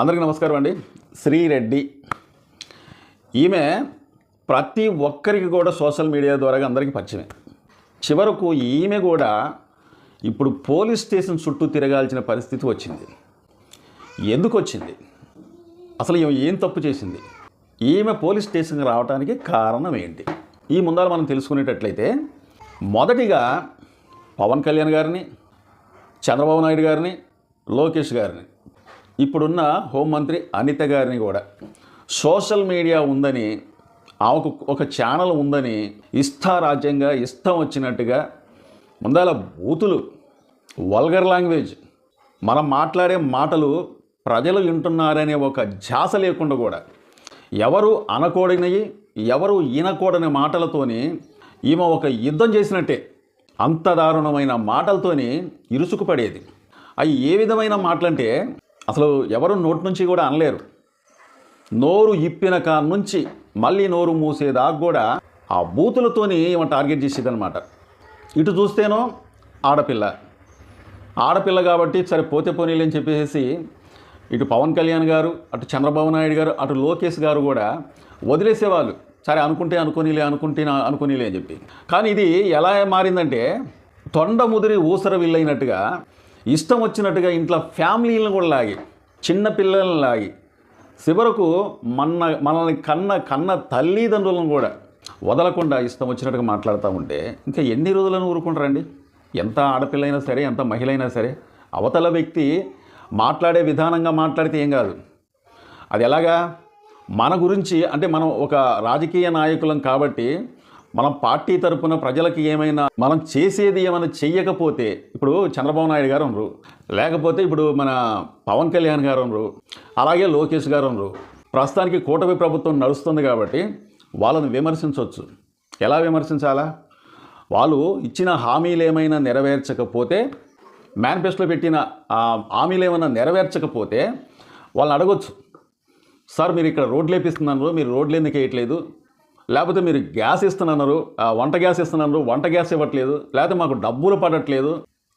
అందరికీ నమస్కారం అండి. శ్రీరెడ్డి ఈమె ప్రతి ఒక్కరికి కూడా సోషల్ మీడియా ద్వారా అందరికీ పరిచయమే. చివరకు ఈమె కూడా ఇప్పుడు పోలీస్ స్టేషన్ చుట్టూ తిరగాల్సిన పరిస్థితి వచ్చింది. ఎందుకు వచ్చింది? అసలు ఈమె ఏం తప్పు చేసింది? ఈమె పోలీస్ స్టేషన్కి రావడానికి కారణం ఏంటి? ఈ ముందాలు మనం తెలుసుకునేటట్లయితే మొదటిగా పవన్ కళ్యాణ్ గారిని చంద్రబాబు నాయుడు గారిని లోకేష్ గారిని ఇప్పుడున్న హోంమంత్రి అనిత గారిని కూడా. సోషల్ మీడియా ఉందని ఆమెకు ఒక ఛానల్ ఉందని ఇష్టారాజ్యంగా ఇష్టం వచ్చినట్టుగా ముందాల బూతులు వల్గర్ లాంగ్వేజ్ మనం మాట్లాడే మాటలు ప్రజలు వింటున్నారనే ఒక ఝాస లేకుండా కూడా ఎవరు అనకూడనివి ఎవరు ఈనకూడని మాటలతోని ఈమె ఒక యుద్ధం చేసినట్టే అంత దారుణమైన మాటలతోని ఇరుసుకుపడేది. అవి ఏ విధమైన మాటలంటే అసలు ఎవరు నోటి నుంచి కూడా అనలేరు. నోరు ఇప్పిన కాడ నుంచి మళ్ళీ నోరు మూసేదాకా కూడా ఆ బూతులతోని ఈమె టార్గెట్ చేసేదనమాట ఇటు చూస్తేనో ఆడపిల్ల. ఆడపిల్ల కాబట్టి సరే పోతే పోనీలే అని చెప్పేసి ఇటు పవన్ కళ్యాణ్ గారు అటు చంద్రబాబు నాయుడు గారు అటు లోకేష్ గారు కూడా వదిలేసేవాళ్ళు. సరే అనుకుంటే అనుకోనిలే అనుకుంటే అనుకోనిలే అని చెప్పి. కానీ ఇది ఎలా మారిందంటే తొండ ముదిరి ఊసర విల్లైనట్టుగా ఇష్టం వచ్చినట్టుగా ఇంట్లో ఫ్యామిలీలను కూడా లాగి చిన్న పిల్లలను లాగి చివరకు మన మనల్ని కన్న కన్న తల్లిదండ్రులను కూడా వదలకుండా ఇష్టం వచ్చినట్టుగా మాట్లాడుతూ ఉంటే ఇంకా ఎన్ని రోజులను ఊరుకుంటారండి? ఎంత ఆడపిల్ల అయినా సరే ఎంత మహిళ అయినా సరే అవతల వ్యక్తి మాట్లాడే విధానంగా మాట్లాడితే ఏం కాదు. అది ఎలాగా? మన గురించి అంటే మనం ఒక రాజకీయ నాయకులం కాబట్టి మనం పార్టీ తరపున ప్రజలకి ఏమైనా మనం చేసేది ఏమైనా చెయ్యకపోతే ఇప్పుడు చంద్రబాబు నాయుడు గారు ఉన్నారు. లేకపోతే ఇప్పుడు మన పవన్ కళ్యాణ్ గారు ఉన్నారు. అలాగే లోకేష్ గారు ఉన్నారు. ప్రస్తుతానికి కూటమి ప్రభుత్వం నడుస్తుంది కాబట్టి వాళ్ళని విమర్శించవచ్చు ఎలా విమర్శించాలా? వాళ్ళు ఇచ్చిన హామీలు ఏమైనా నెరవేర్చకపోతే మేనిఫెస్టోలో పెట్టిన హామీలు ఏమైనా నెరవేర్చకపోతే వాళ్ళని అడగొచ్చు. సార్ మీరు ఇక్కడ రోడ్లు వేపిస్తున్నారు మీరు రోడ్లు ఎందుకు వేయట్లేదు? లేకపోతే మీరు గ్యాస్ ఇస్తున్నారు వంట గ్యాస్ ఇస్తున్నారు వంట గ్యాస్ ఇవ్వట్లేదు లేకపోతే మాకు డబ్బులు పడట్లేదు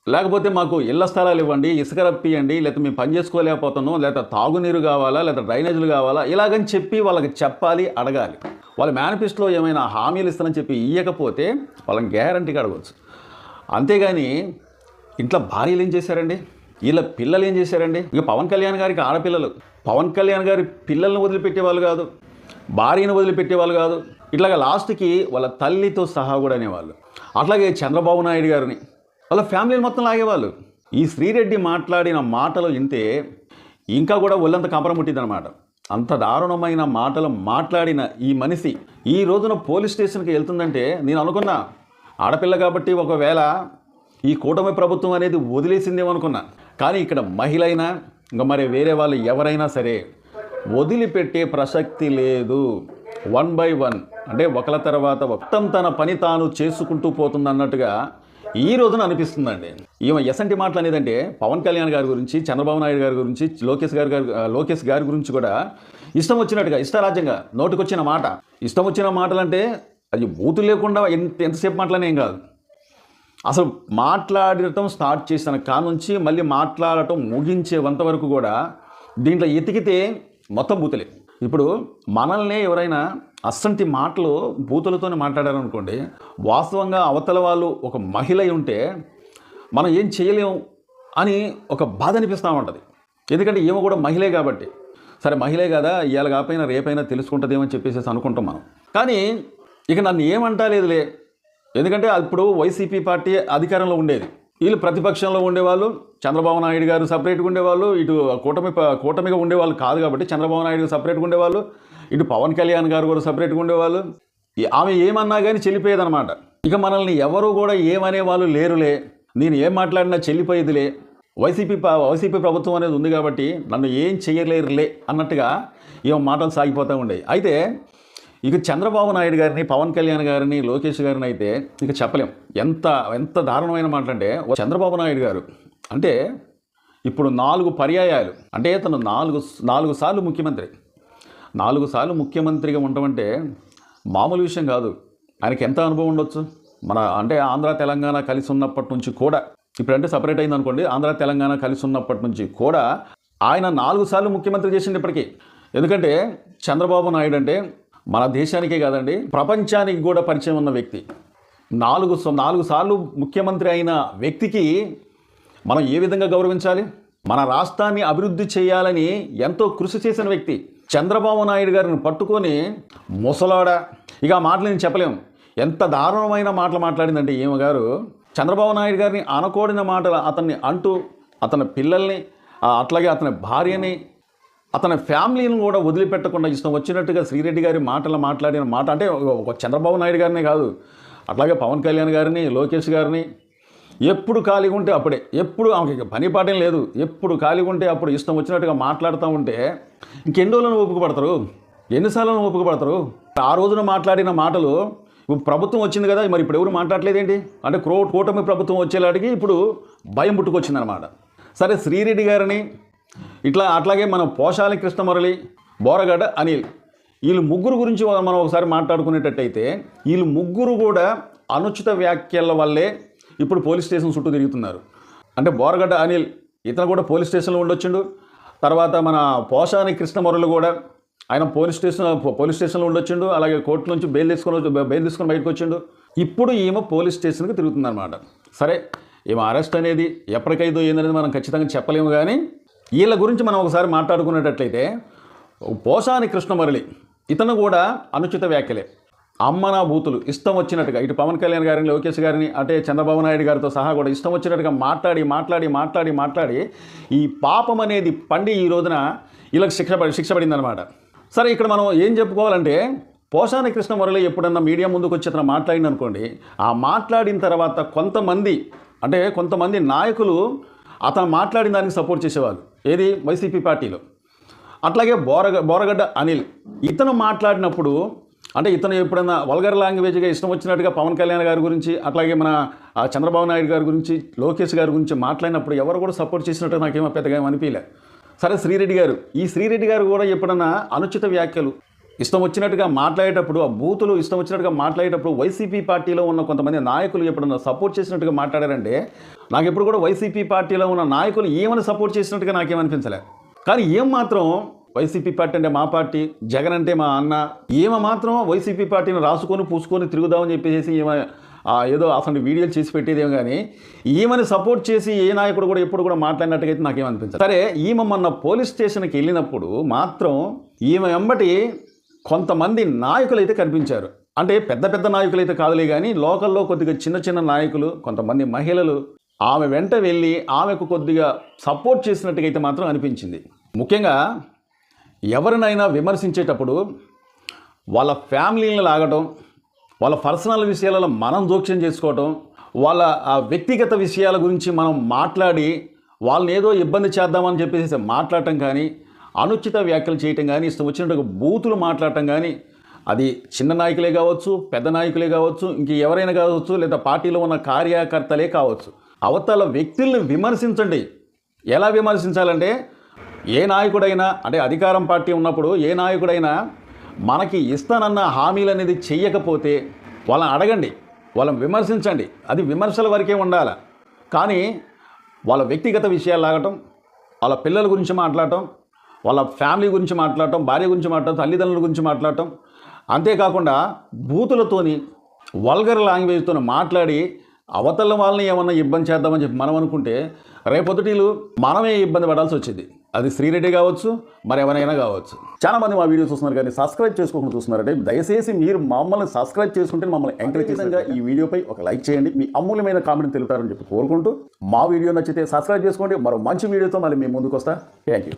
లేకపోతే మాకు ఇళ్ళ స్థలాలు ఇవ్వండి ఇసుక రప్పియండి లేకపోతే మేము పని చేసుకోలేకపోతున్నాం లేకపోతే తాగునీరు కావాలా లేకపోతే డ్రైనేజీలు కావాలా ఇలాగని చెప్పి వాళ్ళకి చెప్పాలి అడగాలి. వాళ్ళ మేనిఫెస్టోలో ఏమైనా హామీలు ఇస్తానని చెప్పి ఇవ్వకపోతే వాళ్ళని గ్యారంటీగా అడగవచ్చు అంతేగాని ఇంట్లో భార్యలు ఏం చేశారండి? వీళ్ళ పిల్లలు ఏం చేశారండి? ఇక పవన్ కళ్యాణ్ గారికి ఆడపిల్లలు. పవన్ కళ్యాణ్ గారి పిల్లల్ని వదిలిపెట్టేవాళ్ళు కాదు. భార్యను వదిలిపెట్టేవాళ్ళు కాదు. ఇట్లాగా లాస్ట్కి వాళ్ళ తల్లితో సహా కూడా అనేవాళ్ళు. అట్లాగే చంద్రబాబు నాయుడు గారిని వాళ్ళ ఫ్యామిలీని మొత్తం లాగేవాళ్ళు. ఈ శ్రీరెడ్డి మాట్లాడిన మాటలు వింటే ఇంకా కూడా ఒళ్ళంత కంపరముట్టిందనమాట అంత దారుణమైన మాటలు మాట్లాడిన ఈ మనిషి ఈ రోజున పోలీస్ స్టేషన్కి వెళ్తుందంటే నేను అనుకున్నా ఆడపిల్ల కాబట్టి ఒకవేళ ఈ కూటమి ప్రభుత్వం అనేది వదిలేసిందేమో అనుకున్నా. కానీ ఇక్కడ మహిళ అయినా ఇంకా మరి వేరే వాళ్ళు ఎవరైనా సరే వదిలిపెట్టే ప్రసక్తి లేదు. One by one. అంటే ఒకళ్ళ తర్వాత మొత్తం తన పని తాను చేసుకుంటూ పోతుంది అన్నట్టుగా ఈ రోజున అనిపిస్తుందండి. ఈమె ఎసంటి మాటలు అనేదంటే పవన్ కళ్యాణ్ గారి గురించి చంద్రబాబు నాయుడు గారి గురించి లోకేష్ గారి గారి లోకేష్ గారి గురించి కూడా ఇష్టం వచ్చినట్టుగా ఇష్టరాజ్యంగా నోటుకొచ్చిన మాట. ఇష్టం వచ్చిన మాటలంటే అది బూతులు లేకుండా ఎంత ఎంతసేపు మాటలనే ఏం కాదు. అసలు మాట్లాడటం స్టార్ట్ చేసిన కా నుంచి మళ్ళీ మాట్లాడటం ముగించేంత వరకు కూడా దీంట్లో ఎతికితే మొత్తం బూతులే. ఇప్పుడు మనల్నే ఎవరైనా అస్సంటి మాటలు బూతులతోనే మాట్లాడారనుకోండి వాస్తవంగా అవతల వాళ్ళు ఒక మహిళ ఉంటే మనం ఏం చేయలేం అని ఒక బాధ అనిపిస్తూ ఉంటుంది. ఎందుకంటే ఈమె కూడా మహిళే కాబట్టి. సరే మహిళే కదా ఇవాళ కాకపోయినా రేపైనా తెలుసుకుంటుందేమని చెప్పేసి అనుకుంటాం మనం. కానీ ఇక నన్ను ఏమంటా లేదులే. ఎందుకంటే అప్పుడు వైసీపీ పార్టీ అధికారంలో ఉండేది. వీళ్ళు ప్రతిపక్షంలో ఉండేవాళ్ళు చంద్రబాబు నాయుడు గారు సపరేట్గా ఉండేవాళ్ళు ఇటు కూటమి కూటమిగా ఉండేవాళ్ళు కాదు కాబట్టి చంద్రబాబు నాయుడు సపరేట్గా ఉండేవాళ్ళు ఇటు పవన్ కళ్యాణ్ గారు కూడా సపరేట్గా ఉండేవాళ్ళు. ఆమె ఏమన్నా కానీ చెల్లిపోయేదన్నమాట. ఇక మనల్ని ఎవరు కూడా ఏమనే వాళ్ళు లేరులే. నేను ఏం మాట్లాడినా చెల్లిపోయేదిలే. వైసీపీ వైసీపీ ప్రభుత్వం అనేది ఉంది కాబట్టి నన్ను ఏం చేయలేరులే అన్నట్టుగా ఏమో మాటలు సాగిపోతూ ఉండేవి. అయితే ఇక చంద్రబాబు నాయుడు గారిని పవన్ కళ్యాణ్ గారిని లోకేష్ గారిని అయితే ఇక చెప్పలేం. ఎంత ఎంత దారుణమైన మాట అంటే చంద్రబాబు నాయుడు గారు అంటే ఇప్పుడు నాలుగు పర్యాయాలు. అంటే తను నాలుగు నాలుగు సార్లు ముఖ్యమంత్రి. నాలుగు సార్లు ముఖ్యమంత్రిగా ఉండమంటే మామూలు విషయం కాదు. ఆయనకి ఎంత అనుభవం ఉండొచ్చు? మన అంటే ఆంధ్ర తెలంగాణ కలిసి ఉన్నప్పటి నుంచి కూడా ఇప్పుడంటే సపరేట్ అయింది అనుకోండి ఆంధ్ర తెలంగాణ కలిసి ఉన్నప్పటి నుంచి కూడా ఆయన నాలుగు సార్లు ముఖ్యమంత్రి చేసింది ఇప్పటికీ. ఎందుకంటే చంద్రబాబు నాయుడు అంటే మన దేశానికే కాదండి ప్రపంచానికి కూడా పరిచయం ఉన్న వ్యక్తి. నాలుగు నాలుగు సార్లు ముఖ్యమంత్రి అయిన వ్యక్తికి మనం ఏ విధంగా గౌరవించాలి? మన రాష్ట్రాన్ని అభివృద్ధి చేయాలని ఎంతో కృషి చేసిన వ్యక్తి చంద్రబాబు నాయుడు గారిని పట్టుకొని ముసలాడ. ఇక మాటలు నేను చెప్పలేము ఎంత దారుణమైన మాటలు మాట్లాడిందంటే ఈమె గారు చంద్రబాబు నాయుడు గారిని అనకూడని మాటలు అతన్ని అంటూ అతని పిల్లల్ని అట్లాగే అతని భార్యని అతని ఫ్యామిలీని కూడా వదిలిపెట్టకుండా ఇష్టం వచ్చినట్టుగా శ్రీరెడ్డి గారి మాటలు మాట్లాడిన మాట అంటే ఒక చంద్రబాబు నాయుడు గారినే కాదు అట్లాగే పవన్ కళ్యాణ్ గారిని లోకేష్ గారిని. ఎప్పుడు ఖాళీగా ఉంటే అప్పుడే ఎప్పుడు ఆమెకి పని పాటం లేదు. ఎప్పుడు ఖాళీగా ఉంటే అప్పుడు ఇష్టం వచ్చినట్టుగా మాట్లాడుతూ ఉంటే ఇంకెన్ని రోజులను ఓపిక ఎన్నిసార్లు ఓపిక ఆ రోజున మాట్లాడిన మాటలు ఇప్పుడు ప్రభుత్వం వచ్చింది కదా మరి ఇప్పుడు ఎవరు మాట్లాడలేదేంటి అంటే క్రో కూటమి ప్రభుత్వం వచ్చేలాడికి ఇప్పుడు భయం పుట్టుకొచ్చిందనమాట సరే శ్రీరెడ్డి గారిని ఇట్లా అట్లాగే మన పోషాలి కృష్ణమురళి బోరగడ్డ అనిల్. వీళ్ళు ముగ్గురు గురించి మనం ఒకసారి మాట్లాడుకునేటట్టయితే వీళ్ళు ముగ్గురు కూడా అనుచిత వ్యాఖ్యల వల్లే ఇప్పుడు పోలీస్ స్టేషన్ చుట్టూ తిరుగుతున్నారు. అంటే బోరగడ్డ అనిల్ ఇతను కూడా పోలీస్ స్టేషన్లో ఉండొచ్చిండు. తర్వాత మన పోషాని కృష్ణమురళి కూడా ఆయన పోలీస్ స్టేషన్ పోలీస్ స్టేషన్లో ఉండొచ్చిండు. అలాగే కోర్టు నుంచి బెయిల్ తీసుకొని వచ్చి- బెయిల్ తీసుకొని బయటకు వచ్చిండు. ఇప్పుడు ఈమె పోలీస్ స్టేషన్కి తిరుగుతుందన్నమాట. సరే ఈమె అరెస్ట్ అనేది ఎప్పటికైదో ఏందనేది మనం ఖచ్చితంగా చెప్పలేము కానీ వీళ్ళ గురించి మనం ఒకసారి మాట్లాడుకునేటట్లయితే పోసాని కృష్ణమురళి ఇతను కూడా అనుచిత వ్యాఖ్యలే. అమ్మనా బూతులు ఇష్టం వచ్చినట్టుగా ఇటు పవన్ కళ్యాణ్ గారిని లోకేష్ గారిని అంటే చంద్రబాబు నాయుడు గారితో సహా కూడా ఇష్టం వచ్చినట్టుగా మాట్లాడి మాట్లాడి మాట్లాడి మాట్లాడి ఈ పాపం అనేది పండి ఈ రోజున వీళ్ళకి శిక్ష పడి శిక్ష పడిందనమాట సరే ఇక్కడ మనం ఏం చెప్పుకోవాలంటే పోషాని కృష్ణమురళి ఎప్పుడన్నా మీడియా ముందుకు వచ్చి అతను మాట్లాడింది ఆ మాట్లాడిన తర్వాత కొంతమంది అంటే కొంతమంది నాయకులు అతను మాట్లాడిన దానికి సపోర్ట్ చేసేవాళ్ళు. ఏది? వైసీపీ పార్టీలో. అట్లాగే బోరగ బోరగడ్డ అనిల్. ఇతను మాట్లాడినప్పుడు అంటే ఇతను ఎప్పుడైనా వల్గర్ లాంగ్వేజ్గా ఇష్టం వచ్చినట్టుగా పవన్ కళ్యాణ్ గారి గురించి అట్లాగే మన చంద్రబాబు నాయుడు గారి గురించి లోకేష్ గారి గురించి మాట్లాడినప్పుడు ఎవరు కూడా సపోర్ట్ చేసినట్టు నాకేమో పెద్దగా ఏమనిపించలే సరే శ్రీరెడ్డి గారు. ఈ శ్రీరెడ్డి గారు కూడా ఎప్పుడన్నా అనుచిత వ్యాఖ్యలు ఇష్టం వచ్చినట్టుగా మాట్లాడేటప్పుడు ఆ బూతులు ఇష్టం వచ్చినట్టుగా మాట్లాడేటప్పుడు వైసీపీ పార్టీలో ఉన్న కొంతమంది నాయకులు ఎప్పుడన్నా సపోర్ట్ చేసినట్టుగా మాట్లాడారంటే నాకు ఎప్పుడు కూడా వైసీపీ పార్టీలో ఉన్న నాయకులు ఏమని సపోర్ట్ చేసినట్టుగా నాకేమనిపించలే. కానీ ఏం మాత్రం వైసీపీ పార్టీ అంటే మా పార్టీ జగన్ అంటే మా అన్న ఈమె మాత్రం వైసీపీ పార్టీని రాసుకొని పూసుకొని తిరుగుదామని చెప్పేసి ఈమె ఏదో అసలు వీడియోలు చేసి పెట్టేదేమో కానీ ఈమెను సపోర్ట్ చేసి ఏ నాయకుడు కూడా ఎప్పుడు కూడా మాట్లాడినట్టుగా అయితే నాకేమనిపించదు సరే ఈమె మొన్న పోలీస్ స్టేషన్కి వెళ్ళినప్పుడు మాత్రం ఈమె వెంబటి కొంతమంది నాయకులు అయితే కనిపించారు. అంటే పెద్ద పెద్ద నాయకులు అయితే కాదులే కానీ లోకల్లో కొద్దిగా చిన్న చిన్న నాయకులు కొంతమంది మహిళలు ఆమె వెంట వెళ్ళి ఆమెకు కొద్దిగా సపోర్ట్ చేసినట్టుగా అయితే మాత్రం అనిపించింది. ముఖ్యంగా ఎవరినైనా విమర్శించేటప్పుడు వాళ్ళ ఫ్యామిలీని లాగటం వాళ్ళ పర్సనల్ విషయాలలో మనం జోక్యం చేసుకోవటం వాళ్ళ వ్యక్తిగత విషయాల గురించి మనం మాట్లాడి వాళ్ళని ఏదో ఇబ్బంది చేద్దామని చెప్పేసి మాట్లాడటం కానీ అనుచిత వ్యాఖ్యలు చేయటం కానీ ఇష్టం వచ్చినట్టుగా బూతులు మాట్లాడటం కానీ అది చిన్న నాయకులే కావచ్చు పెద్ద నాయకులే కావచ్చు ఇంక ఎవరైనా కావచ్చు లేదా పార్టీలో ఉన్న కార్యకర్తలే కావచ్చు అవతల వ్యక్తుల్ని విమర్శించండి. ఎలా విమర్శించాలంటే ఏ నాయకుడైనా అంటే అధికారం పార్టీ ఉన్నప్పుడు ఏ నాయకుడైనా మనకి ఇస్తానన్న హామీలు అనేది చెయ్యకపోతే వాళ్ళని అడగండి వాళ్ళని విమర్శించండి. అది విమర్శల వరకే ఉండాలి. కానీ వాళ్ళ వ్యక్తిగత విషయాలు లాగటం వాళ్ళ పిల్లల గురించి మాట్లాడటం వాళ్ళ ఫ్యామిలీ గురించి మాట్లాడటం భార్య గురించి మాట్లాడటం తల్లిదండ్రుల గురించి మాట్లాడటం. అంతేకాకుండా బూతులతోని వల్గర్ లాంగ్వేజ్తో మాట్లాడి అవతల వాళ్ళని ఏమన్నా ఇబ్బంది చేద్దామని చెప్పి మనం అనుకుంటే రేపొద్దుటీలు మనమే ఇబ్బంది పడాల్సి వచ్చింది. అది శ్రీరెడ్డి కావచ్చు మరి ఎవరైనా కావచ్చు. చాలా మంది మా వీడియో చూస్తున్నారు కానీ సబ్స్క్రైబ్ చేసుకోకుండా చూస్తున్నారంటే దయచేసి మీరు మమ్మల్ని సబ్స్క్రైబ్ చేసుకుంటే మమ్మల్ని ఎంకరేజ్ చేసినగా ఈ వీడియోపై ఒక లైక్ చేయండి మీ అమూల్యమైన కామెంట్ తెలుపుతారని చెప్పి కోరుకుంటూ మా వీడియో నచ్చితే సబ్స్క్రైబ్ చేసుకోండి. మరో మంచి వీడియోతో మళ్ళీ మేము ముందుకు వస్తా థ్యాంక్ యూ.